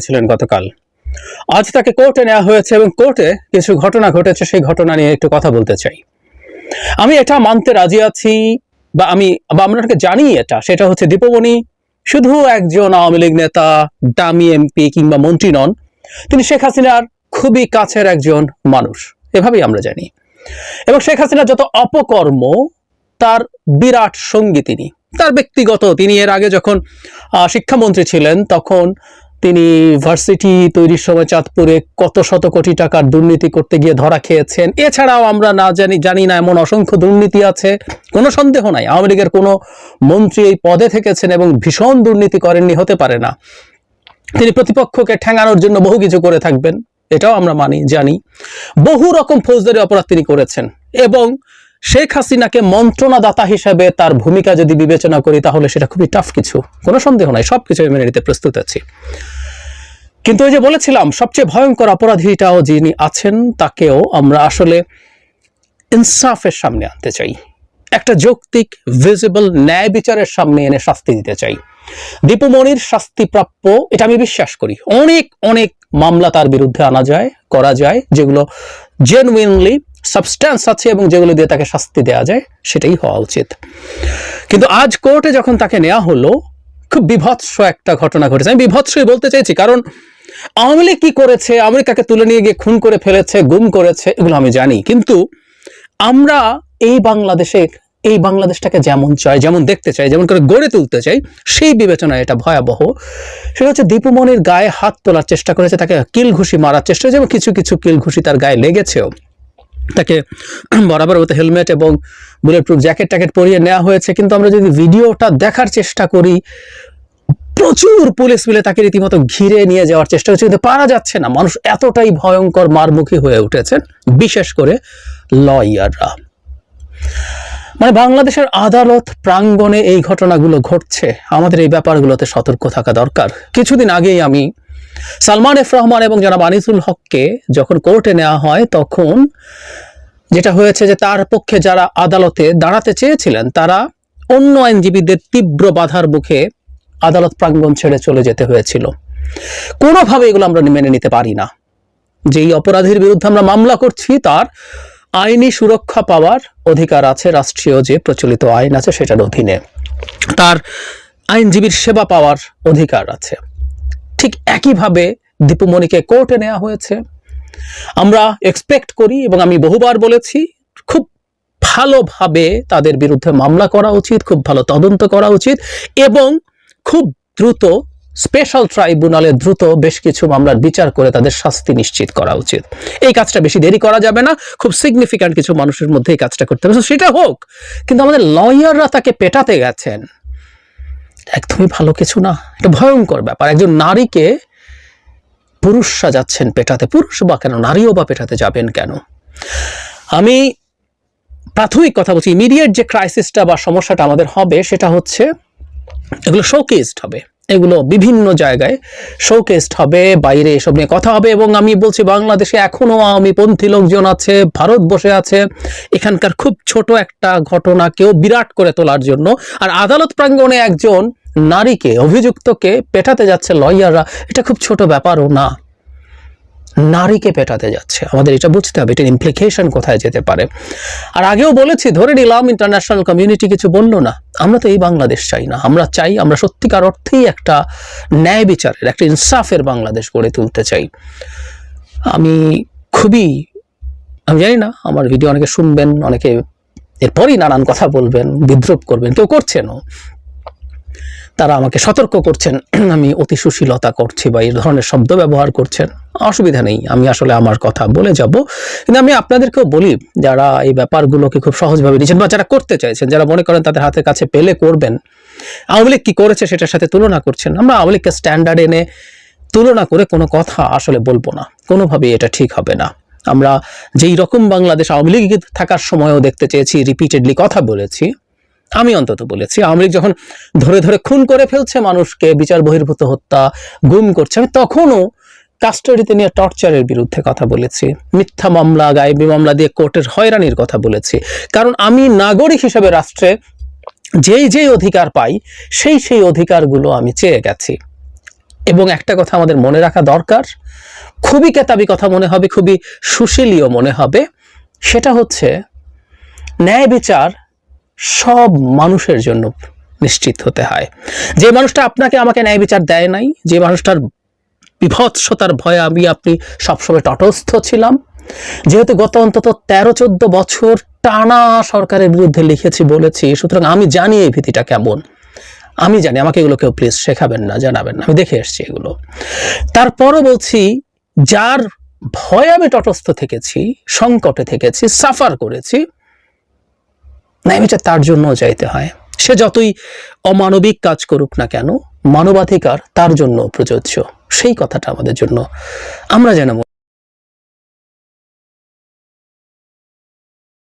ছিলেন গতকাল। আজ তাকে কোর্টে নেওয়া হয়েছে এবং কোর্টে কিছু ঘটনা ঘটেছে, সেই ঘটনা নিয়ে একটু কথা বলতে চাই। আমি এটা মানতে রাজি আছি বা আমি, বা আপনাকে জানি এটা, সেটা হচ্ছে দীপমণি শুধু একজন আওয়ামী লীগ নেতা, দামি এমপি কিংবা মন্ত্রী নন, তিনি শেখ হাসিনার খুবই কাছের একজন মানুষ। এভাবেই আমরা জানি। এবং শেখ হাসিনার যত অপকর্ম, তার বিরাট সঙ্গী তিনি। তার ব্যক্তিগত, তিনি এর আগে যখন শিক্ষামন্ত্রী ছিলেন, তখন তিনি ভার্সিটি তৈরির সময় চাঁদপুরে কত শত কোটি টাকার দুর্নীতি করতে গিয়ে ধরা খেয়েছেন। এছাড়াও আমরা না জানি জানি না এমন অসংখ্য দুর্নীতি আছে। কোনো সন্দেহ নাই, আওয়ামী লীগের কোনো মন্ত্রী এই পদে থেকেছেন এবং ভীষণ দুর্নীতি করেননি, হতে পারে না। তিনি প্রতিপক্ষকে ঠেঙানোর জন্য বহু কিছু করে থাকবেন, এটাও আমরা মানি, জানি। বহু রকম ফৌজদারি অপরাধ তিনি করেছেন এবং শেখ হাসিনাকে মন্ত্রণাদাতা হিসেবে তার ভূমিকা যদি বিবেচনা করি, তাহলে সেটা খুবই টাফ কিছু। কোনো সন্দেহ নাই সব কিছু মেনে নিতে প্রস্তুত আছি। কিন্তু ওই যে বলেছিলাম, সবচেয়ে ভয়ঙ্কর অপরাধীটাও যিনি আছেন, তাকেও আমরা আসলে ইনসাফের সামনে আনতে চাই। একটা যৌক্তিক ভিজিবল ন্যায় বিচারের সামনে এনে শাস্তি দিতে চাই। দীপুমণির শাস্তি প্রাপ্য এটা আমি বিশ্বাস করি। অনেক অনেক মামলা তার বিরুদ্ধে আনা যায়, করা যায়, যেগুলো জেনুইনলি সাবস্ট্যান্স আছে এবং যেগুলো দিয়ে তাকে শাস্তি দেওয়া যায়, সেটাই হওয়া উচিত। কিন্তু আজ কোর্টে যখন তাকে নেওয়া হলো, খুব বিভৎস একটা ঘটনা ঘটেছে। আমি বিভৎসই বলতে চাইছি, কারণ আওয়ামী লীগ কি করেছে, আমেরিকাকে তুলে নিয়ে গিয়ে খুন করে ফেলেছে, গুম করেছে, এগুলো আমি জানি। কিন্তু আমরা এই বাংলাদেশে, এই বাংলাদেশটাকে যেমন চাই, যেমন দেখতে চাই, যেমন করে গড়ে তুলতে চাই, সেই বিবেচনায় এটা ভয়াবহ। সেটা হচ্ছে দীপুমণির গায়ে হাত তোলার চেষ্টা করেছে, তাকে কিল ঘুষি মারার চেষ্টা হয়েছে এবং কিছু কিছু কিল ঘুষি তার গায়ে লেগেছেও। তাকে বরাবর মতো হেলমেট এবং বুলেট প্রুফ জ্যাকেট ট্যাকেট পরিয়ে নেওয়া হয়েছে। কিন্তু আমরা যদি ভিডিওটা দেখার চেষ্টা করি, প্রচুর পুলিশ মিলে তাকে রীতিমতো ঘিরে নিয়ে যাওয়ার চেষ্টা হচ্ছে কিন্তু পারা যাচ্ছে না। মানুষ এতটাই ভয়ঙ্কর মারমুখী হয়ে উঠেছেন, বিশেষ করে লয়াররা মানে বাংলাদেশের আদালত প্রাঙ্গণে এই ঘটনাগুলো ঘটছে। আমাদের এই ব্যাপারগুলোতে সতর্ক থাকা দরকার। কিছুদিন আগেই আমি সালমান এফ রহমান এবং জনাব আনিসুল হককে যখন কোর্টে নেওয়া হয়, তখন যেটা হয়েছে যে তার পক্ষে যারা আদালতে দাঁড়াতে চেয়েছিলেন, তারা অন্য আইনজীবীদের তীব্র বাধার মুখে আদালত প্রাঙ্গণ ছেড়ে চলে যেতে হয়েছিল। কোনোভাবে এগুলো আমরা মেনে নিতে পারি না। যেই অপরাধীর বিরুদ্ধে আমরা মামলা করছি, তার আইনি সুরক্ষা পাওয়ার অধিকার আছে, রাষ্ট্রীয় যে প্রচলিত আইন আছে, সেটার অধীনে। তার আইনজীবীর সেবা পাওয়ার অধিকার আছে। ঠিক একইভাবে দীপুমণিকে কোর্টে নেওয়া হয়েছে। আমরা এক্সপেক্ট করি এবং আমি বহুবার বলেছি, খুব ভালোভাবে তাদের বিরুদ্ধে মামলা করা উচিত, খুব ভালো তদন্ত করা উচিত এবং খুব দ্রুত স্পেশাল ট্রাইব্যুনালে দ্রুত বেশ কিছু মামলার বিচার করে তাদের শাস্তি নিশ্চিত করা উচিত। এই কাজটা বেশি দেরি করা যাবে না, খুব সিগনিফিক্যান্ট কিছু মানুষের মধ্যে এই কাজটা করতে হবে। সেটা হোক, কিন্তু আমাদের লয়াররা তাকে পেটাতে গেছেন। একদমই ভালো কিছু না। এটা ভয়ঙ্কর ব্যাপার। একজন নারীকে পুরুষরা যাচ্ছেন পেটাতে। পুরুষ বা কেন? নারীও বা পেটাতে যাবেন কেন? আমি প্রাথমিক কথা বলছি ইমিডিয়েট যে ক্রাইসিসটা বা সমস্যাটা আমাদের হবে, সেটা হচ্ছে এগুলো শোকেসড হবে। এগুলো বিভিন্ন জায়গায় শোকেস্ট হবে, বাইরে এসব নিয়ে কথা হবে এবং আমি বলছি বাংলাদেশে এখনও আওয়ামীপন্থী লোকজন আছে, ভারত বসে আছে। এখানকার খুব ছোট একটা ঘটনাকেও বিরাট করে তোলার জন্য। আর আদালত প্রাঙ্গণে একজন নারীকে, অভিযুক্তকে পেটাতে যাচ্ছে লয়াররা এটা খুব ছোট ব্যাপারও না। নারীকে পেটাতে যাচ্ছে। আমাদের এটা বুঝতে হবে, এটার ইমপ্লিকেশন কোথায় যেতে পারে। আর আগেও বলেছি, ধরে নিলাম ইন্টারন্যাশনাল কমিউনিটি কিছু বলল না, আমরা তো এই বাংলাদেশ চাই না। আমরা চাই আমরা সত্যিকার অর্থেই একটা ন্যায় বিচারের, একটা ইনসাফের বাংলাদেশ গড়ে তুলতে চাই। আমি খুবই, আমি জানি না, আমার ভিডিও অনেকে শুনবেন, অনেকে এরপরই নানান কথা বলবেন, বিদ্রুপ করবেন, কেউ করছেনও। তারা আমাকে সতর্ক করছেন, আমি অতি সুশীলতা করছি বা এই ধরনের শব্দ ব্যবহার করছেন। অসুবিধা নেই, আমি আসলে আমার কথা বলে যাব। কিন্তু আমি আপনাদেরকেও বলি, যারা এই ব্যাপারগুলোকে খুব সহজভাবে নিচ্ছেন বা যারা করতে চাইছেন, যারা মনে করেন তাদের হাতের কাছে পেলে করবেন, আওয়ামী লীগ কি করেছে সেটার সাথে তুলনা করছেন। আমরা আওয়ামী লীগকে স্ট্যান্ডার্ড এনে তুলনা করে কোনো কথা আসলে বলব না, কোনোভাবেই এটা ঠিক হবে না। আমরা যেই রকম বাংলাদেশ আওয়ামী লীগ থাকার সময়ও দেখতে চেয়েছি রিপিটেডলি কথা বলেছি আমি অন্তত বলেছি। আওয়ামী লীগ যখন ধরে ধরে খুন করে ফেলছে মানুষকে, বিচার বহির্ভূত হত্যা, গুম করছে, আমি তখনও কাস্টাডিতে নিয়ে টর্চারের বিরুদ্ধে কথা বলেছি। মিথ্যা মামলা, গায়েবী মামলা দিয়ে কোর্টের হয়রানির কথা বলেছি। কারণ আমি নাগরিক হিসেবে রাষ্ট্রে যেই যেই অধিকার পাই, সেই সেই অধিকারগুলো আমি চেয়ে গেছি। এবং একটা কথা আমাদের মনে রাখা দরকার, খুবই কেতাবি কথা মনে হবে, খুবই সুশীলীয় মনে হবে, সেটা হচ্ছে ন্যায় বিচার সব মানুষের জন্য নিশ্চিত হতে হয়। যে মানুষটা আপনাকে, আমাকে ন্যায় বিচার দেয় নাই, যে মানুষটার বিভৎসতার ভয়ে আমি, আপনি সবসময় তটস্থ ছিলাম। যেহেতু গত অন্তত তেরো, চোদ্দ বছর টানা সরকারের বিরুদ্ধে লিখেছি, বলেছি, সুতরাং আমি জানি এই ভীতিটা কেমন। আমি জানি, আমাকে এগুলো কেউ প্লিজ শেখাবেন না, জানাবেন না। আমি দেখে এসেছি এগুলো। তারপরও বলছি, যার ভয়ে আমি তটস্থ থেকেছি, সংকটে থেকেছি সাফার করেছি বিচার তার জন্য যাইতে হয়। সে যতই অমানবিক কাজ করুক না কেন, মানবাধিকার তার জন্য প্রযোজ্য। সেই কথাটা আমাদের জন্য আমরা যেন